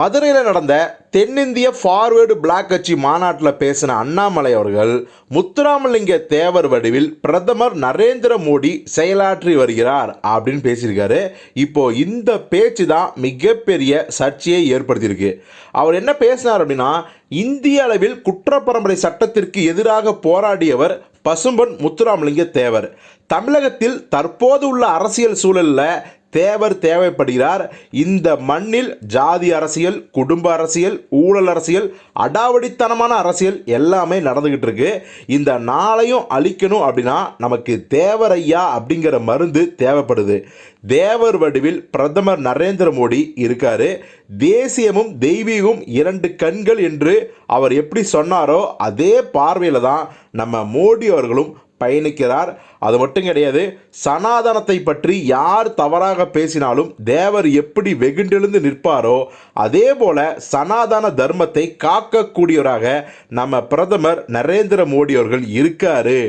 மதுரையில் நடந்த தென்னிந்திய ஃபார்வேர்டு பிளாக் கட்சி மாநாட்டில் பேசின அண்ணாமலை அவர்கள் முத்துராமலிங்க தேவர் வடிவில் பிரதமர் நரேந்திர மோடி செயலாற்றி வருகிறார் அப்படின்னு பேசியிருக்காரு. இப்போ இந்த பேச்சு தான் மிகப்பெரிய சர்ச்சையை ஏற்படுத்தியிருக்கு. அவர் என்ன பேசினார் அப்படின்னா இந்திய அளவில் குற்றப்பரம்பரை சட்டத்திற்கு எதிராக போராடியவர் பசும்பொன் முத்துராமலிங்க தேவர். தமிழகத்தில் தற்போது உள்ள அரசியல் சூழலில் தேவர் தேவைப்படுகிறார். இந்த மண்ணில் ஜாதி அரசியல் குடும்ப அரசியல் ஊழல் அரசியல் அடாவடித்தனமான அரசியல் எல்லாமே நடந்துக்கிட்டு இருக்கு. இந்த நாளையும் அழிக்கணும் அப்படின்னா நமக்கு தேவர் ஐயா அப்படிங்கிற மருந்து தேவைப்படுது. தேவர் வடிவில் பிரதமர் நரேந்திர மோடி இருக்காரு. தேசியமும் தெய்வீகமும் இரண்டு கண்கள் என்று அவர் எப்படி சொன்னாரோ அதே பார்வையில் தான் நம்ம மோடி அவர்களும் பயணிக்கிறார். அது மட்டும் கிடையாது சனாதனத்தை பற்றி யார் தவறாக பேசினாலும் தேவர் எப்படி வெகுண்டெழுந்து நிற்பாரோ அதே போல சனாதன தர்மத்தை காக்கக்கூடியவராக நம்ம பிரதமர் நரேந்திர மோடி அவர்கள் இருக்காரு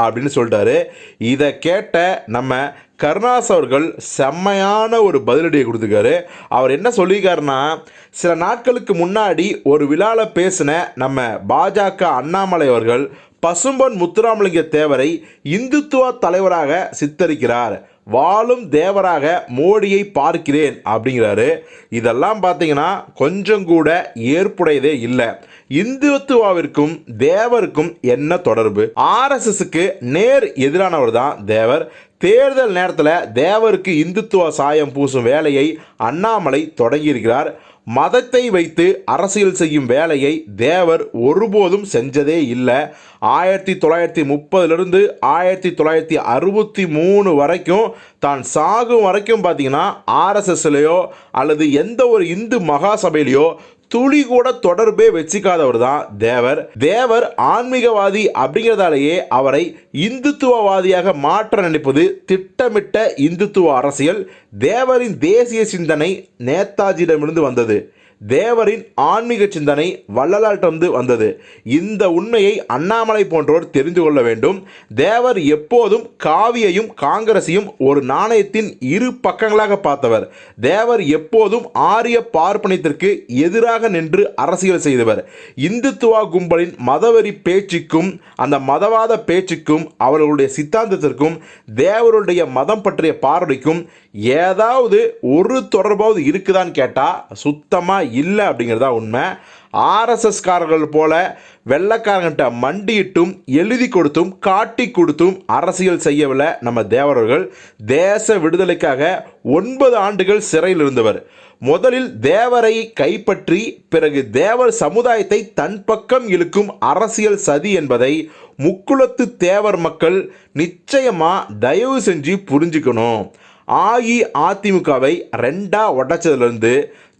அப்படின்னு சொல்லிட்டாரு. இதை கேட்ட நம்ம கருணாஸ் அவர்கள் செம்மையான ஒரு பதிலடியை கொடுத்துருக்காரு. அவர் என்ன சொல்லியிருக்காருன்னா சில நாட்களுக்கு முன்னாடி ஒரு விழாவில் பேசின நம்ம பாஜக அண்ணாமலை அவர்கள் பசும்பொன் முத்துராமலிங்க தேவரை இந்துத்துவ தலைவராக சித்தரிக்கிறார். வாழும் தேவராக மோடியை பார்க்கிறேன் அப்படிங்கிறாரு. இதெல்லாம் பார்த்தீங்கன்னா கொஞ்சம் கூட ஏற்புடையதே இல்லை. இந்துத்துவாவிற்கும் தேவருக்கும் என்ன தொடர்பு? ஆர்எஸ்எஸ்க்கு நேர் எதிரானவர் தான் தேவர். தேர்தல் நேரத்தில் தேவருக்கு இந்துத்துவ சாயம் பூசும் வேலையை அண்ணாமலை தொடங்கியிருக்கிறார். மதத்தை வைத்து அரசியல் செய்யும் வேலையை தேவர் ஒருபோதும் செஞ்சதே இல்லை. ஆயிரத்தி தொள்ளாயிரத்தி முப்பதுலேருந்து ஆயிரத்தி தொள்ளாயிரத்தி அறுபத்தி மூணு வரைக்கும் தான் சாகும் வரைக்கும் பார்த்தீங்கன்னா ஆர்எஸ்எஸ்லையோ அல்லது எந்த ஒரு இந்து மகாசபையிலையோ துளி கூட தொடர்பே வச்சுக்காதவர் தான் தேவர். தேவர் ஆன்மீகவாதி அப்படிங்கிறதாலேயே அவரை இந்துத்துவவாதியாக மாற்ற நினைப்பது திட்டமிட்ட இந்துத்துவ அரசியல். தேவரின் தேசிய சிந்தனை நேதாஜியிடமிருந்து வந்தது. தேவரின் ஆன்மீக சிந்தனை வள்ளலாட்டிருந்து வந்தது. இந்த உண்மையை அண்ணாமலை போன்றோர் தெரிந்து கொள்ள வேண்டும். தேவர் எப்போதும் காவியையும் காங்கிரஸையும் ஒரு நாணயத்தின் இரு பக்கங்களாக பார்த்தவர். தேவர் எப்போதும் ஆரிய பார்ப்பனத்திற்கு எதிராக நின்று அரசியல் செய்தவர். இந்துத்துவா கும்பலின் மதவெறி பேச்சுக்கும் அந்த மதவாத பேச்சுக்கும் அவர்களுடைய சித்தாந்தத்திற்கும் தேவருடைய மதம் பற்றிய பார்வைக்கும் ஏதாவது ஒரு தொடர்பாவது இருக்குதான்னு கேட்டால் சுத்தமாக இல்லை அப்படிங்கிறதா உண்மை. ஆர்எஸ்எஸ்காரர்கள் போல வெள்ளக்காரங்கிட்ட மண்டியிட்டும் எழுதி கொடுத்தும் காட்டி கொடுத்தும் அரசியல் செய்யவில்லை நம்ம தேவரர்கள். தேச விடுதலைக்காக ஒன்பது ஆண்டுகள் சிறையில் இருந்தவர். முதலில் தேவரை கைப்பற்றி பிறகு தேவர் சமுதாயத்தை தன் பக்கம் இழுக்கும் அரசியல் சதி என்பதை முக்குளத்து தேவர் மக்கள் நிச்சயமாக தயவு செஞ்சு புரிஞ்சுக்கணும். அஇஅதிமுகவை ரெண்டா உடைச்சதுலேருந்து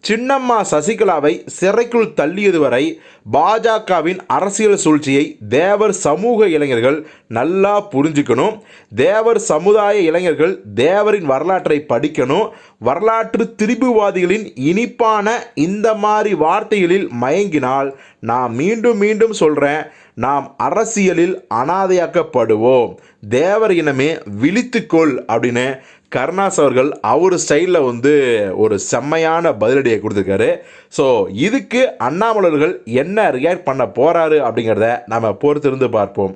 சின்னம்மா சசிகலாவை சிறைக்குள் தள்ளியது வரை பாஜகவின் அரசியல் சூழ்ச்சியை தேவர் சமூக இளைஞர்கள் நல்லா புரிஞ்சுக்கணும். தேவர் சமுதாய இளைஞர்கள் தேவரின் வரலாற்றை படிக்கணும். வரலாற்று திரிபுவாதிகளின் இனிப்பான இந்த மாதிரி வார்த்தைகளில் மயங்கினால் நான் மீண்டும் மீண்டும் சொல்கிறேன் நாம் அரசியலில் அனாதையாக்கப்படுவோம். தேவர் இனமே விழித்துக்கொள் அப்படின்னு கருணாஸ் அவர்கள் அவர் ஸ்டைலில் வந்து ஒரு செம்மையான பதிலடியை கொடுத்துருக்காரு. ஸோ இதுக்கு அண்ணாமலர்கள் என்ன ரியாக்ட் பண்ண போகிறாரு அப்படிங்கிறத நம்ம பொறுத்திருந்து பார்ப்போம்.